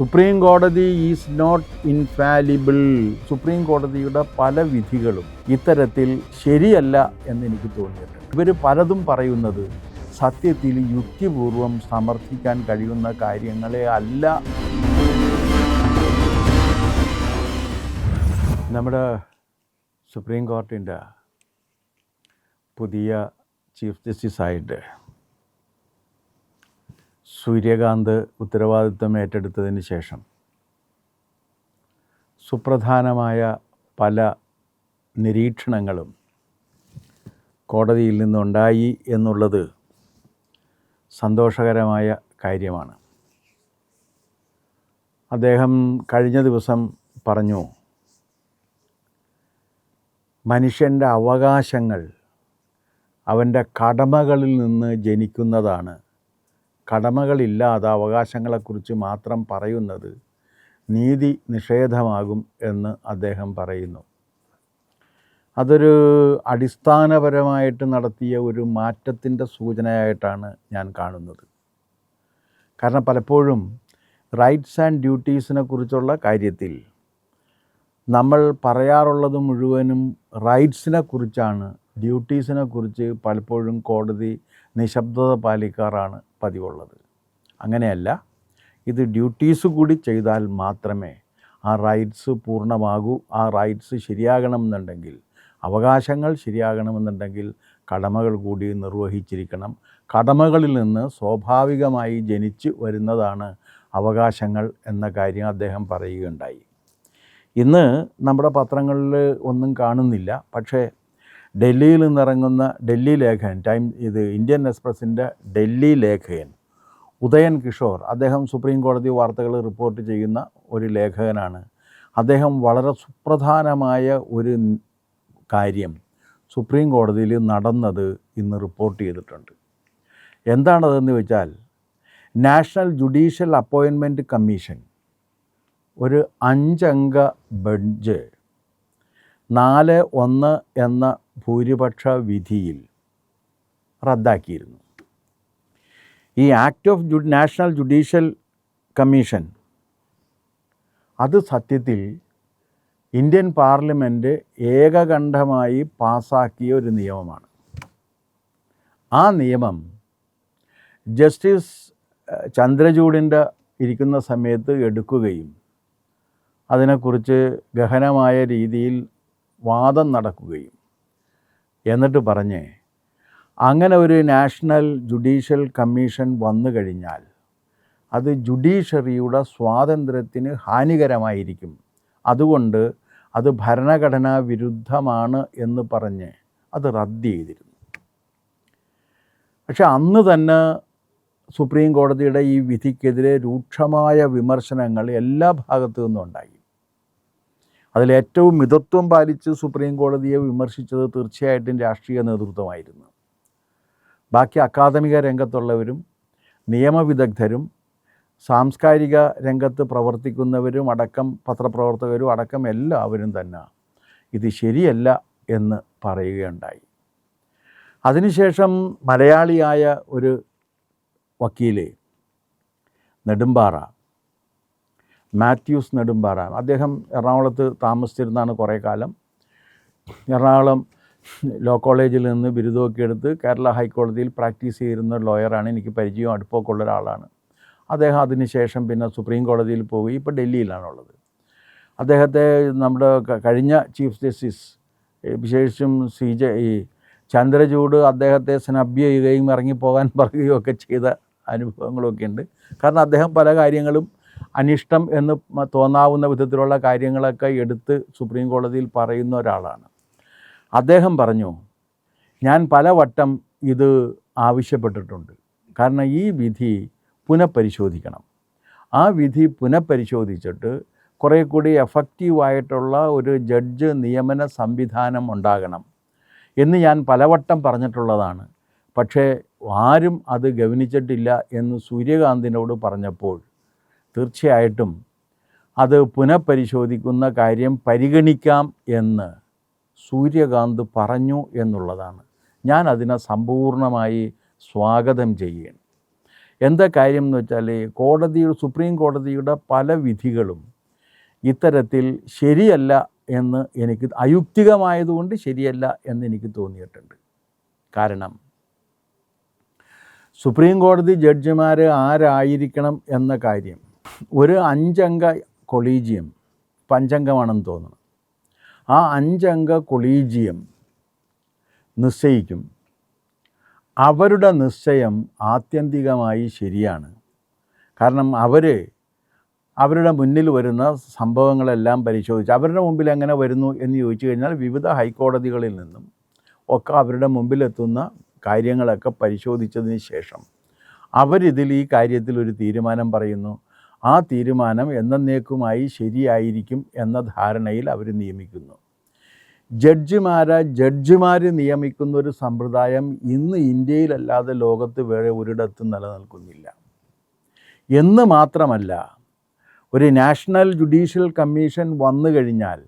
Supreme കോടതി is not infallible. Supreme കോടതിയുടെ പല വിധികളും ഇത്തരത്തിൽ ശരിയല്ല എന്ന് എനിക്ക് തോന്നിയിട്ടുണ്ട്. ഇവർ പലതും പറയുന്നത് സത്യത്തിൽ യുക്തിപൂർവം സമർത്ഥിക്കാൻ കഴിയുന്ന കാര്യങ്ങളെ അല്ല. നമ്മുടെ സുപ്രീം കോർട്ടിന്റെ പുതിയ ചീഫ് ജസ്റ്റിസായിട്ട് സൂര്യകാന്ത് ഉത്തരവാദിത്വം ഏറ്റെടുത്തതിന് ശേഷം സുപ്രധാനമായ പല നിരീക്ഷണങ്ങളും കോടതിയിൽ നിന്നുണ്ടായി എന്നുള്ളത് സന്തോഷകരമായ കാര്യമാണ്. അദ്ദേഹം കഴിഞ്ഞ ദിവസം പറഞ്ഞു മനുഷ്യന്റെ അവകാശങ്ങൾ അവന്റെ കടമകളിൽ നിന്ന് ജനിക്കുന്നതാണ് കടമകളില്ലാതെ അവകാശങ്ങളെക്കുറിച്ച് മാത്രം പറയുന്നത് നീതി നിഷേധമാകും എന്ന് അദ്ദേഹം പറയുന്നു. അതൊരു അടിസ്ഥാനപരമായിട്ട് നടത്തിയ ഒരു മാറ്റത്തിന്റെ സൂചനയായിട്ടാണ് ഞാൻ കാണുന്നത്. കാരണം പലപ്പോഴും റൈറ്റ്സ് ആൻഡ് ഡ്യൂട്ടീസിനെ കുറിച്ചുള്ള കാര്യത്തിൽ നമ്മൾ പറയാറുള്ളത് മുഴുവനും റൈറ്റ്സിനെ കുറിച്ചാണ് ഡ്യൂട്ടീസിനെ കുറിച്ച് പലപ്പോഴും കോടതി നിശബ്ദത പാലിക്കാറാണ് പതിവുള്ളത്. അങ്ങനെയല്ല ഇത് ഡ്യൂട്ടീസ് കൂടി ചെയ്താൽ മാത്രമേ ആ റൈറ്റ്സ് പൂർണമാകൂ ആ റൈറ്റ്സ് ശരിയാകണമെന്നുണ്ടെങ്കിൽ അവകാശങ്ങൾ ശരിയാകണമെന്നുണ്ടെങ്കിൽ കടമകൾ കൂടി നിർവഹിച്ചിരിക്കണം. കടമകളിൽ നിന്ന് സ്വാഭാവികമായി ജനിച്ച് വരുന്നതാണ് അവകാശങ്ങൾ എന്ന കാര്യം അദ്ദേഹം പറയുകയുണ്ടായി. ഇന്ന് നമ്മുടെ പത്രങ്ങളിൽ ഒന്നും കാണുന്നില്ല പക്ഷേ ഡൽഹിയിൽ നിന്നിറങ്ങുന്ന ഡൽഹി ലേഖൻ ടൈം ഇത് ഇന്ത്യൻ എക്സ്പ്രസിന്റെ ഡൽഹി ലേഖകൻ ഉദയൻ കിഷോർ അദ്ദേഹം സുപ്രീം കോടതി വാർത്തകൾ റിപ്പോർട്ട് ചെയ്യുന്ന ഒരു ലേഖകനാണ്. അദ്ദേഹം വളരെ സുപ്രധാനമായ ഒരു കാര്യം സുപ്രീം കോടതിയിൽ നടന്നത് ഇന്ന് റിപ്പോർട്ട് ചെയ്തിട്ടുണ്ട്. എന്താണതെന്ന് വെച്ചാൽ നാഷണൽ ജുഡീഷ്യൽ അപ്പോയിൻമെന്റ് കമ്മീഷൻ ഒരു അഞ്ചംഗ ബെഞ്ച് നാല് ഒന്ന് എന്ന ഭൂരിപക്ഷ വിധിയിൽ റദ്ദാക്കിയിരുന്നു. ഈ act of national judicial commission അത് സത്യത്തിൽ ഇന്ത്യൻ പാർലമെന്റ് ഏകകണ്ഠമായി പാസാക്കിയ ഒരു നിയമമാണ്. ആ നിയമം ജസ്റ്റിസ് ചന്ദ്രചൂഡിന്റെ ഇരിക്കുന്ന സമയത്ത് എടുക്കുകയും അതിനെക്കുറിച്ച് ഗഹനമായ രീതിയിൽ വാദം നടക്കുകയും. എന്നിട്ട് പറഞ്ഞ് അങ്ങനെ ഒരു നാഷണൽ ജുഡീഷ്യൽ കമ്മീഷൻ വന്നു കഴിഞ്ഞാൽ അത് ജുഡീഷ്യറിയുടെ സ്വാതന്ത്ര്യത്തിന് ഹാനികരമായിരിക്കും. അതുകൊണ്ട് അത് ഭരണഘടനാ വിരുദ്ധമാണ് എന്ന് പറഞ്ഞ് അത് റദ്ദ് ചെയ്തിരുന്നു. പക്ഷെ അന്ന് തന്നെ സുപ്രീം കോടതിയുടെ ഈ വിധിക്കെതിരെ രൂക്ഷമായ വിമർശനങ്ങൾ എല്ലാ ഭാഗത്തു നിന്നും ഉണ്ടായി. അതിലേറ്റവും മിതത്വം പാലിച്ച് സുപ്രീം കോടതിയെ വിമർശിച്ചത് തീർച്ചയായിട്ടും രാഷ്ട്രീയ നേതൃത്വമായിരുന്നു. ബാക്കി അക്കാദമിക രംഗത്തുള്ളവരും നിയമവിദഗ്ധരും സാംസ്കാരിക രംഗത്ത് പ്രവർത്തിക്കുന്നവരും അടക്കം പത്രപ്രവർത്തകരും അടക്കം എല്ലാവരും തന്നെ ഇത് ശരിയല്ല എന്ന് പറയുകയുണ്ടായി. അതിനുശേഷം മലയാളിയായ ഒരു വക്കീലെ നെടുമ്പാറ മാത്യൂസ് നെടുമ്പാറ. അദ്ദേഹം എറണാകുളത്ത് താമസിച്ചിരുന്നാണ് കുറേ കാലം. എറണാകുളം ലോ കോളേജിൽ നിന്ന് ബിരുദമൊക്കെ എടുത്ത് കേരള ഹൈക്കോടതിയിൽ പ്രാക്ടീസ് ചെയ്യുന്ന ലോയറാണ്. എനിക്ക് പരിചയം അടുപ്പമൊക്കെ ഉള്ള ഒരാളാണ്. അദ്ദേഹം അതിനുശേഷം പിന്നെ സുപ്രീം കോടതിയിൽ പോയി. ഇപ്പോൾ ഡൽഹിയിലാണുള്ളത്. അദ്ദേഹത്തെ നമ്മുടെ കഴിഞ്ഞ ചീഫ് ജസ്റ്റിസ് വിശേഷിച്ചും സി ജെ ഈ ചന്ദ്രചൂഡ് അദ്ദേഹത്തെ സ്നബ് ചെയ്യുകയും ഇറങ്ങിപ്പോകാൻ പറയുകയും ഒക്കെ ചെയ്ത അനുഭവങ്ങളൊക്കെ ഉണ്ട് കാരണം അദ്ദേഹം പല കാര്യങ്ങളും അനിഷ്ടം എന്ന് തോന്നാവുന്ന വിധത്തിലുള്ള കാര്യങ്ങളൊക്കെ എടുത്ത് സുപ്രീം കോടതിയിൽ പറയുന്ന ഒരാളാണ്. അദ്ദേഹം പറഞ്ഞു ഞാൻ പലവട്ടം ഇത് ആവശ്യപ്പെട്ടിട്ടുണ്ട്. കാരണം ഈ വിധി പുനഃപരിശോധിക്കണം. ആ വിധി പുനഃപരിശോധിച്ചിട്ട് കുറേ കൂടി എഫക്റ്റീവായിട്ടുള്ള ഒരു ജഡ്ജ് നിയമന സംവിധാനം ഉണ്ടാകണം എന്ന് ഞാൻ പലവട്ടം പറഞ്ഞിട്ടുള്ളതാണ്. പക്ഷേ ആരും അത് ഗവനിച്ചിട്ടില്ല എന്ന് സൂര്യകാന്തിനോട് പറഞ്ഞപ്പോൾ തീർച്ചയായിട്ടും അത് പുനഃപരിശോധിക്കുന്ന കാര്യം പരിഗണിക്കാം എന്ന് സൂര്യകാന്ത് പറഞ്ഞു എന്നുള്ളതാണ്. ഞാൻ അതിനെ സമ്പൂർണമായി സ്വാഗതം ചെയ്യുകയാണ്. എന്താ കാര്യം എന്ന് വെച്ചാൽ കോടതി സുപ്രീം കോടതിയുടെ പല വിധികളും ഇത്തരത്തിൽ ശരിയല്ല എന്ന് എനിക്ക് അയുക്തികമായതുകൊണ്ട് ശരിയല്ല എന്ന് എനിക്ക് തോന്നിയിട്ടുണ്ട്. കാരണം സുപ്രീം കോടതി ജഡ്ജിമാർ ആരായിരിക്കണം എന്ന കാര്യം ഒരു അഞ്ചംഗ കൊളീജിയം പഞ്ചംഗമാണെന്ന് തോന്നുന്നു. ആ അഞ്ചംഗ കൊളീജിയം നിശ്ചയിക്കും. അവരുടെ നിശ്ചയം ആത്യന്തികമായി ശരിയാണ്. കാരണം അവർ അവരുടെ മുന്നിൽ വരുന്ന സംഭവങ്ങളെല്ലാം പരിശോധിച്ച് അവരുടെ മുമ്പിൽ എങ്ങനെ വരുന്നു എന്ന് ചോദിച്ചു കഴിഞ്ഞാൽ വിവിധ ഹൈക്കോടതികളിൽ നിന്നും ഒക്കെ അവരുടെ മുമ്പിലെത്തുന്ന കാര്യങ്ങളൊക്കെ പരിശോധിച്ചതിന് ശേഷം അവരിതിൽ ഈ കാര്യത്തിൽ ഒരു തീരുമാനം പറയുന്നു. ആ തീരുമാനം എന്നേക്കുമായി ശരിയായിരിക്കും എന്ന ധാരണയിൽ അവർ നിയമിക്കുന്നു. ജഡ്ജിമാരെ ജഡ്ജിമാർ നിയമിക്കുന്ന ഒരു സമ്പ്രദായം ഇന്ന് ഇന്ത്യയിലല്ലാതെ ലോകത്ത് വേറെ ഒരിടത്തും നിലനിൽക്കുന്നില്ല. എന്ന് മാത്രമല്ല ഒരു നാഷണൽ ജുഡീഷ്യൽ കമ്മീഷൻ വന്നു കഴിഞ്ഞാൽ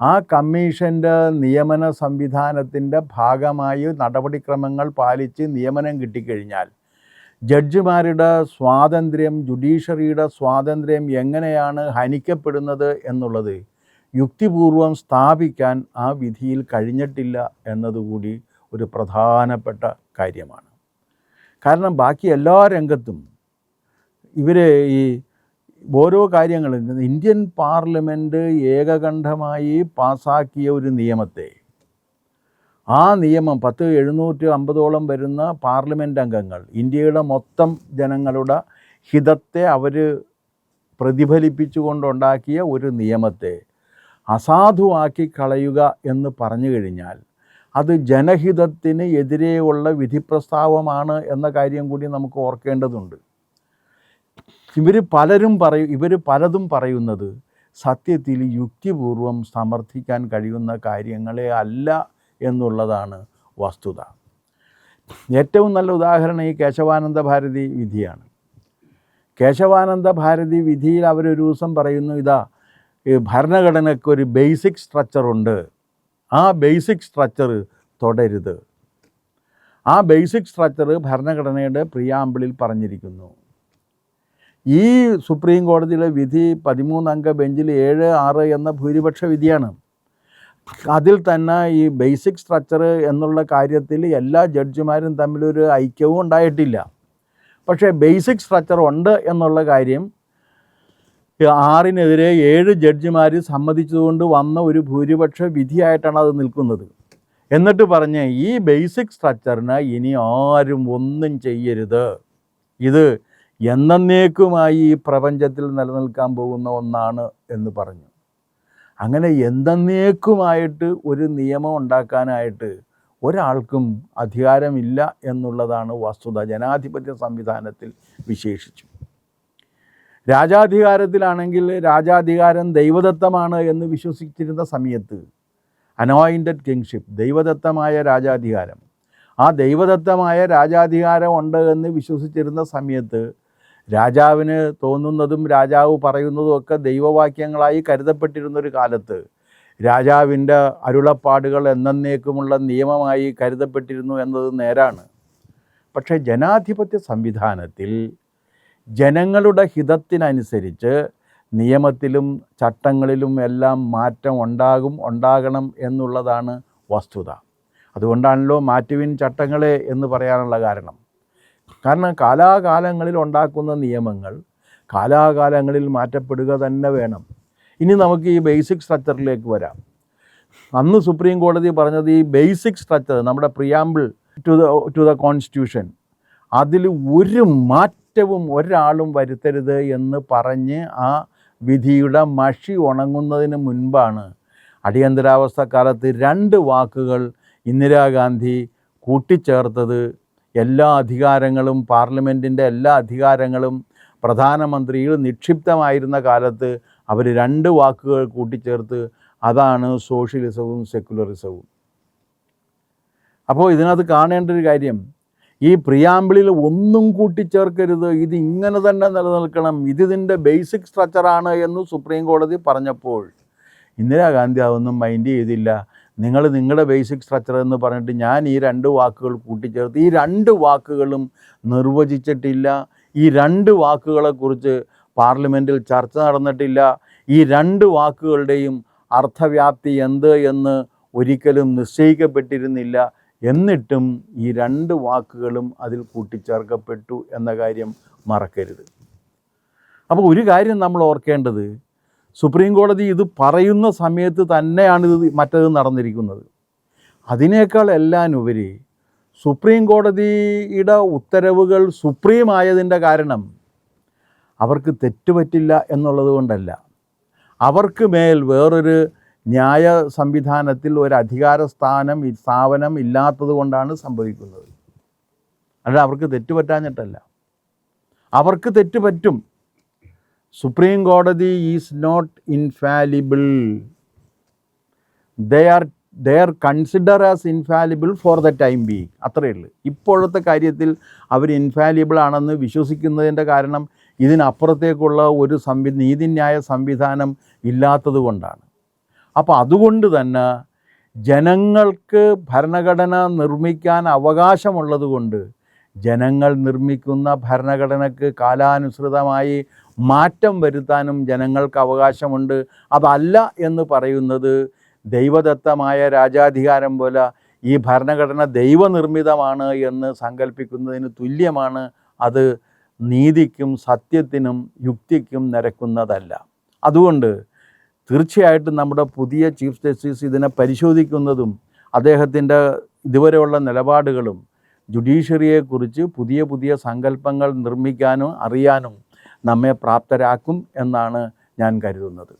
ആ കമ്മീഷന്റെ നിയമന സംവിധാനത്തിന്റെ ഭാഗമായി നടപടിക്രമങ്ങൾ പാലിച്ച് നിയമനം കിട്ടിക്കഴിഞ്ഞാൽ ജഡ്ജിമാരുടെ സ്വാതന്ത്ര്യം ജുഡീഷ്യറിയുടെ സ്വാതന്ത്ര്യം എങ്ങനെയാണ് ഹനിക്കപ്പെടുന്നത് എന്നുള്ളത് യുക്തിപൂർവം സ്ഥാപിക്കാൻ ആ വിധിയിൽ കഴിഞ്ഞിട്ടില്ല എന്നതുകൂടി ഒരു പ്രധാനപ്പെട്ട കാര്യമാണ്. കാരണം ബാക്കി എല്ലാ രംഗത്തും ഇവർ ഈ ഓരോ കാര്യങ്ങളും ഇന്ത്യൻ പാർലമെന്റ് ഏകകണ്ഠമായി പാസാക്കിയ ഒരു നിയമത്തെ ആ നിയമം പത്ത് എഴുന്നൂറ്റി അമ്പതോളം വരുന്ന പാർലമെന്റ് അംഗങ്ങൾ ഇന്ത്യയുടെ മൊത്തം ജനങ്ങളുടെ ഹിതത്തെ അവർ പ്രതിഫലിപ്പിച്ചുകൊണ്ടുണ്ടാക്കിയ ഒരു നിയമത്തെ അസാധുവാക്കി കളയുക എന്ന് പറഞ്ഞു കഴിഞ്ഞാൽ അത് ജനഹിതത്തിന് എതിരെയുള്ള വിധിപ്രസ്താവമാണ് എന്ന കാര്യം കൂടി നമുക്ക് ഓർക്കേണ്ടതുണ്ട്. ഇവർ പലരും പറയും ഇവർ പലതും പറയുന്നത് സത്യത്തിൽ യുക്തിപൂർവം സമർത്ഥിക്കാൻ കഴിയുന്ന കാര്യങ്ങളെ അല്ല എന്നുള്ളതാണ് വസ്തുത. ഏറ്റവും നല്ല ഉദാഹരണം ഈ കേശവാനന്ദ ഭാരതി വിധിയാണ്. കേശവാനന്ദ ഭാരതി വിധിയിൽ അവരൊരു ദിവസം പറയുന്നു ഇതാ ഈ ഭരണഘടനയ്ക്ക് ഒരു ബേസിക് സ്ട്രക്ചറുണ്ട് ആ ബേസിക് സ്ട്രക്ചർ തുടരുത്. ആ ബേസിക് സ്ട്രക്ചർ ഭരണഘടനയുടെ പ്രിയാമ്പിളിൽ പറഞ്ഞിരിക്കുന്നു. ഈ സുപ്രീം കോടതിയിലെ വിധി പതിമൂന്നംഗ ബെഞ്ചിൽ ഏഴ് ആറ് എന്ന ഭൂരിപക്ഷ വിധിയാണ്. അതിൽ തന്നെ ഈ ബേസിക് സ്ട്രക്ചർ എന്നുള്ള കാര്യത്തിൽ എല്ലാ ജഡ്ജിമാരും തമ്മിലൊരു ഐക്യവും ഉണ്ടായിട്ടില്ല. പക്ഷേ ബേസിക് സ്ട്രക്ചർ ഉണ്ട് എന്നുള്ള കാര്യം ആറിനെതിരെ ഏഴ് ജഡ്ജിമാർ സമ്മതിച്ചുകൊണ്ട് വന്ന ഒരു ഭൂരിപക്ഷ വിധിയായിട്ടാണ് അത് നിൽക്കുന്നത്. എന്നിട്ട് പറഞ്ഞ് ഈ ബേസിക് സ്ട്രക്ചറിന് ഇനി ആരും ഒന്നും ചെയ്യരുത്. ഇത് എന്നേക്കുമായി ഈ പ്രപഞ്ചത്തിൽ നിലനിൽക്കാൻ പോകുന്ന ഒന്നാണ് എന്ന് പറഞ്ഞു. അങ്ങനെ എന്തെന്നേക്കുമായിട്ട് ഒരു നിയമം ഉണ്ടാക്കാനായിട്ട് ഒരാൾക്കും അധികാരമില്ല എന്നുള്ളതാണ് വസ്തുത ജനാധിപത്യ സംവിധാനത്തിൽ വിശേഷിച്ചു. രാജാധികാരത്തിലാണെങ്കിൽ രാജാധികാരം ദൈവദത്തമാണ് എന്ന് വിശ്വസിച്ചിരുന്ന സമയത്ത് അനോയിന്റഡ് കിങ്ഷിപ്പ് ദൈവദത്തമായ രാജാധികാരം. ആ ദൈവദത്തമായ രാജാധികാരം ഉണ്ട് എന്ന് വിശ്വസിച്ചിരുന്ന സമയത്ത് രാജാവിന് തോന്നുന്നതും രാജാവ് പറയുന്നതും ഒക്കെ ദൈവവാക്യങ്ങളായി കരുതപ്പെട്ടിരുന്നൊരു കാലത്ത് രാജാവിന്റെ അരുളപ്പാടുകൾ എന്നേക്കുമുള്ള നിയമമായി കരുതപ്പെട്ടിരുന്നു എന്നത് നേരാണ്. പക്ഷേ ജനാധിപത്യ സംവിധാനത്തിൽ ജനങ്ങളുടെ ഹിതത്തിനനുസരിച്ച് നിയമത്തിലും ചട്ടങ്ങളിലും എല്ലാം മാറ്റം ഉണ്ടാകും ഉണ്ടാകണം എന്നുള്ളതാണ് വസ്തുത. അതുകൊണ്ടാണല്ലോ മാറ്റുവിൻ ചട്ടങ്ങളെ എന്ന് പറയാനുള്ള കാരണം. കാരണം കാലാകാലങ്ങളിൽ ഉണ്ടാക്കുന്ന നിയമങ്ങൾ കാലാകാലങ്ങളിൽ മാറ്റപ്പെടുക തന്നെ വേണം. ഇനി നമുക്ക് ഈ ബേസിക് സ്ട്രക്ചറിലേക്ക് വരാം. അന്ന് സുപ്രീം കോടതി പറഞ്ഞത് ഈ ബേസിക് സ്ട്രക്ചർ നമ്മുടെ preamble to the to the constitution അതിൽ ഒരു മാറ്റവും ഒരാളും വരുത്തരുത് എന്ന് പറഞ്ഞ് ആ വിധിയുടെ മഷി ഉണങ്ങുന്നതിന് മുൻപാണ് അടിയന്തരാവസ്ഥ കാലത്ത് രണ്ട് വാക്കുകൾ ഇന്ദിരാഗാന്ധി കൂട്ടിച്ചേർത്തത് എല്ലാ അധികാരങ്ങളും പാർലമെന്റിന്റെ എല്ലാ അധികാരങ്ങളും പ്രധാനമന്ത്രിയിൽ നിക്ഷിപ്തമായിരുന്ന കാലത്ത് അവർ രണ്ട് വാക്കുകൾ കൂട്ടിച്ചേർത്ത് അതാണ് സോഷ്യലിസവും സെക്കുലറിസവും അപ്പോൾ ഇതിനകത്ത് കാണേണ്ട ഒരു കാര്യം ഈ പ്രിയാമ്പിളിൽ ഒന്നും കൂട്ടിച്ചേർക്കരുത് ഇത് ഇങ്ങനെ തന്നെ നിലനിൽക്കണം ഇത് ഇതിന്റെ ബേസിക് സ്ട്രക്ചറാണ് എന്ന് സുപ്രീം കോടതി പറഞ്ഞപ്പോൾ ഇന്ദിരാഗാന്ധി അതൊന്നും മൈൻഡ് ചെയ്തില്ല. നിങ്ങൾ നിങ്ങളുടെ ബേസിക് സ്ട്രക്ചർ എന്ന് പറഞ്ഞിട്ട് ഞാൻ ഈ രണ്ട് വാക്കുകൾ കൂട്ടിച്ചേർത്ത് ഈ രണ്ട് വാക്കുകളും നിർവചിച്ചിട്ടില്ല. ഈ രണ്ട് വാക്കുകളെക്കുറിച്ച് പാർലമെന്റിൽ ചർച്ച നടന്നിട്ടില്ല. ഈ രണ്ട് വാക്കുകളുടെയും അർത്ഥവ്യാപ്തി എന്ത് എന്ന് ഒരിക്കലും നിശ്ചയിക്കപ്പെട്ടിരുന്നില്ല. എന്നിട്ടും ഈ രണ്ട് വാക്കുകളും അതിൽ കൂട്ടിച്ചേർക്കപ്പെട്ടു എന്ന കാര്യം മറക്കരുത്. അപ്പോൾ ഒരു കാര്യം നമ്മൾ ഓർക്കേണ്ടത് സുപ്രീം കോടതി ഇത് പറയുന്ന സമയത്ത് തന്നെയാണ് ഇത് മറ്റത് നടന്നിരിക്കുന്നത്. അതിനേക്കാൾ എല്ലാം ഉപരി സുപ്രീം കോടതിയുടെ ഉത്തരവുകൾ സുപ്രീം ആയതിന്റെ കാരണം അവർക്ക് തെറ്റുപറ്റില്ല എന്നുള്ളത് കൊണ്ടല്ല. അവർക്ക് മേൽ വേറൊരു ന്യായ സംവിധാനത്തിൽ ഒരു അധികാര സ്ഥാനം സ്ഥാപനം ഇല്ലാത്തത് കൊണ്ടാണ് സംഭവിക്കുന്നത്. അല്ല അവർക്ക് തെറ്റുപറ്റാഞ്ഞിട്ടല്ല. അവർക്ക് തെറ്റ് പറ്റും സുപ്രീം കോടതി is not infallible they are they are consider as infallible for the time being അത്രയേ ഉള്ളൂ. ഇപ്പോഴത്തെ കാര്യത്തിൽ അവർ ഇൻഫാലിബിൾ ആണെന്ന് വിശ്വസിക്കുന്നതിന്റെ കാരണം ഇതിനപ്പുറത്തേക്കുള്ള ഒരു സംവി നീതിന്യായ സംവിധാനം ഇല്ലാത്തത് കൊണ്ടാണ്. അപ്പോൾ അതുകൊണ്ട് തന്നെ ജനങ്ങൾക്ക് ഭരണഘടന നിർമ്മിക്കാൻ അവകാശമുള്ളത് കൊണ്ട് ജനങ്ങൾ നിർമ്മിക്കുന്ന ഭരണഘടനയ്ക്ക് കാലാനുസൃതമായി മാറ്റം വരുത്താനും ജനങ്ങൾക്ക് അവകാശമുണ്ട്. അതല്ല എന്ന് പറയുന്നത് ദൈവദത്തമായ രാജാധികാരം പോലെ ഈ ഭരണഘടന ദൈവനിർമ്മിതമാണ് എന്ന് സങ്കല്പിക്കുന്നതിന് തുല്യമാണ്. അത് നീതിക്കും സത്യത്തിനും യുക്തിക്കും നിരക്കുന്നതല്ല. അതുകൊണ്ട് തീർച്ചയായിട്ടും നമ്മുടെ പുതിയ ചീഫ് ജസ്റ്റിസ് ഇതിനെ പരിശോധിക്കുന്നതും അദ്ദേഹത്തിന്റെ ഇതുവരെയുള്ള നിലപാടുകളും ജുഡീഷ്യറിയെക്കുറിച്ച് പുതിയ പുതിയ സങ്കല്പങ്ങൾ നിർമ്മിക്കാനും അറിയാനും നമ്മെ പ്രാപ്തരാക്കും എന്നാണ് ഞാൻ കരുതുന്നത്.